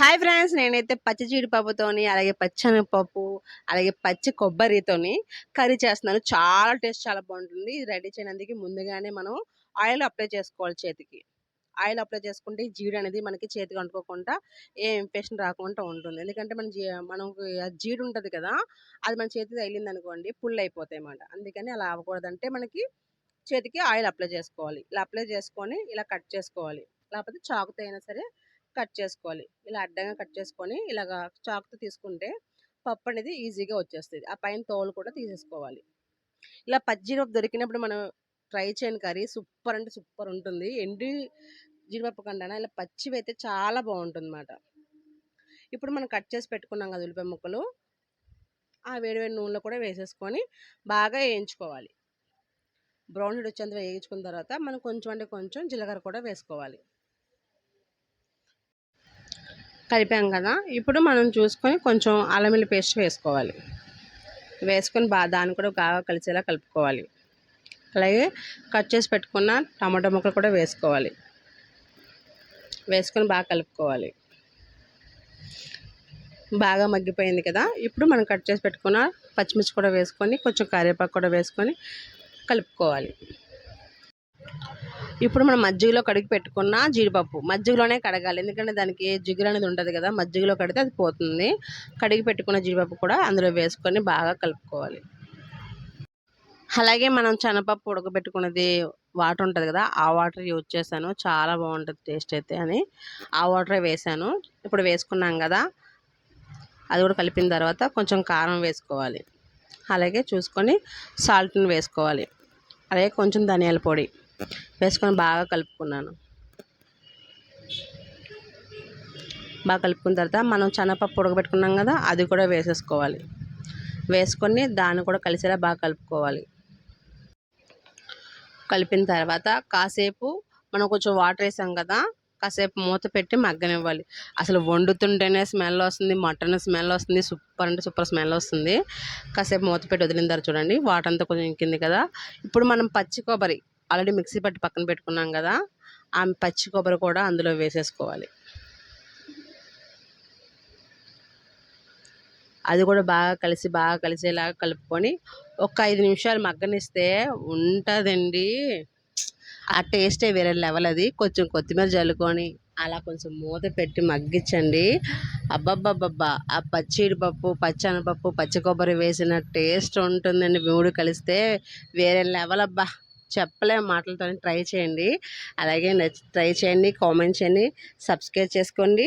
Hi friends నేనైతే పచ్చి జీడిపప్పుతోని అలాగే పచ్చెనగపప్పు అలాగే పచ్చి కొబ్బరితోని కర్రీ చేస్తున్నాను. చాలా టేస్ట్ చాలా బాగుంటుంది. ఇది రెడీ చేయడానికి ముందుగానే మనం ఆయిల్ అప్లై చేసుకోవాలి చేతికి. ఆయిల్ అప్లై చేసుకుంటే జీడి అనేది మనకి చేతికి అంటుకోకుండా ఏ ఇన్ఫెక్షన్ రాకుండా ఉంటుంది. ఎందుకంటే మన జీ మనకు జీడి ఉంటుంది కదా అది మన చేతికి తగిలింది అనుకోండి పుల్ అయిపోతాయి అన్నమాట. అందుకని అలా అవ్వకూడదంటే మనకి చేతికి ఆయిల్ అప్లై చేసుకోవాలి. ఇలా అప్లై చేసుకొని ఇలా కట్ చేసుకోవాలి. లేకపోతే చాకుతో అయినా సరే కట్ చేసుకోవాలి. ఇలా అడ్డంగా కట్ చేసుకొని ఇలాగా చాకుతో తీసుకుంటే పప్పు అనేది ఈజీగా వచ్చేస్తుంది. ఆ పైన తోలు కూడా తీసేసుకోవాలి. ఇలా పచ్చి దొరికినప్పుడు మనం ట్రై చేయని కర్రీ సూపర్ అంటే సూపర్ ఉంటుంది. ఎండి జీడిపప్పు కంటే ఇలా పచ్చివి అయితే చాలా బాగుంటుంది అన్నమాట ఇప్పుడు మనం కట్ చేసి పెట్టుకున్నాం కదా ఉల్లిపాయ ముక్కలు. ఆ వేడివేడి నూనెలో కూడా వేసేసుకొని బాగా వేయించుకోవాలి. బ్రౌన్ షీడ్ వచ్చేంత వేయించుకున్న తర్వాత మనం కొంచెం అంటే కొంచెం జీలకర్ర కూడా వేసుకోవాలి. కలిపాం కదా ఇప్పుడు మనం చూసుకొని కొంచెం అల్లం పేస్ట్ వేసుకోవాలి. వేసుకొని బాగా దాన్ని కూడా బాగా కలిసేలా కలుపుకోవాలి. అలాగే కట్ చేసి పెట్టుకున్న టమాటో ముక్కలు కూడా వేసుకోవాలి. వేసుకొని బాగా కలుపుకోవాలి. బాగా మగ్గిపోయింది కదా ఇప్పుడు మనం కట్ చేసి పెట్టుకున్న పచ్చిమిర్చి కూడా వేసుకొని కొంచెం కరివేపాకు కూడా వేసుకొని కలుపుకోవాలి. ఇప్పుడు మనం మజ్జిగలో కడిగి పెట్టుకున్న జీడిపప్పు. మజ్జిగలోనే కడగాలి. ఎందుకంటే దానికి జిగురు అనేది ఉంటుంది కదా మజ్జిగలో కడితే అది పోతుంది. కడిగి పెట్టుకున్న జీడిపప్పు కూడా అందులో వేసుకొని బాగా కలుపుకోవాలి. అలాగే మనం శనగపప్పు ఉడకబెట్టుకున్నది వాటర్ ఉంటుంది కదా ఆ వాటర్ యూజ్ చేశాను. చాలా బాగుంటుంది టేస్ట్ అయితే అని. ఆ వాటరే వేసాను ఇప్పుడు వేసుకున్నాం కదా అది కూడా కలిపిన తర్వాత కొంచెం కారం వేసుకోవాలి. అలాగే చూసుకొని సాల్ట్ని వేసుకోవాలి. అలాగే కొంచెం ధనియాల పొడి. వేసుకొని బాగా కలుపుకున్నాను. బాగా కలుపుకున్న తర్వాత మనం శనగపప్పు ఉడకబెట్టుకున్నాం కదా అది కూడా వేసేసుకోవాలి. వేసుకొని దాన్ని కూడా కలిసేలా బాగా కలుపుకోవాలి. కలిపిన తర్వాత కాసేపు మనం కొంచెం వాటర్ వేసాం కదా కాసేపు మూత పెట్టి మగ్గనివ్వాలి. అసలు వండుతుంటేనే స్మెల్ వస్తుంది మటన్ స్మెల్ వస్తుంది సూపర్ అంటే సూపర్ స్మెల్ వస్తుంది. కాసేపు మూత పెట్టి వదిలిన తర్వాత చూడండి వాటర్ అంతా కొంచెం ఇంకింది కదా. ఇప్పుడు మనం పచ్చి కొబ్బరి ఆల్రెడీ మిక్సీ పట్టి పక్కన పెట్టుకున్నాం కదా ఆ పచ్చి కొబ్బరి కూడా అందులో వేసేసుకోవాలి. అది కూడా బాగా కలిసి బాగా కలిసేలాగా కలుపుకొని ఒక ఐదు నిమిషాలు మగ్గనిస్తే ఉంటుందండి. ఆ టేస్టే వేరే లెవెల్ అది. కొంచెం కొత్తిమీర జల్లుకొని అలా కొంచెం మూత పెట్టి మగ్గించండి. అబ్బబ్బబ్బబ్బా ఆ పచ్చిడిపప్పు పచ్చనపప్పు పచ్చి కొబ్బరి వేసిన టేస్ట్ ఉంటుందండి. మూడు కలిస్తే వేరే లెవెల్ అబ్బా. చెప్పలేము మాటలతో ట్రై చేయండి. అలాగే నచ్చి ట్రై చేయండి కామెంట్ చేయండి సబ్స్క్రైబ్ చేసుకోండి.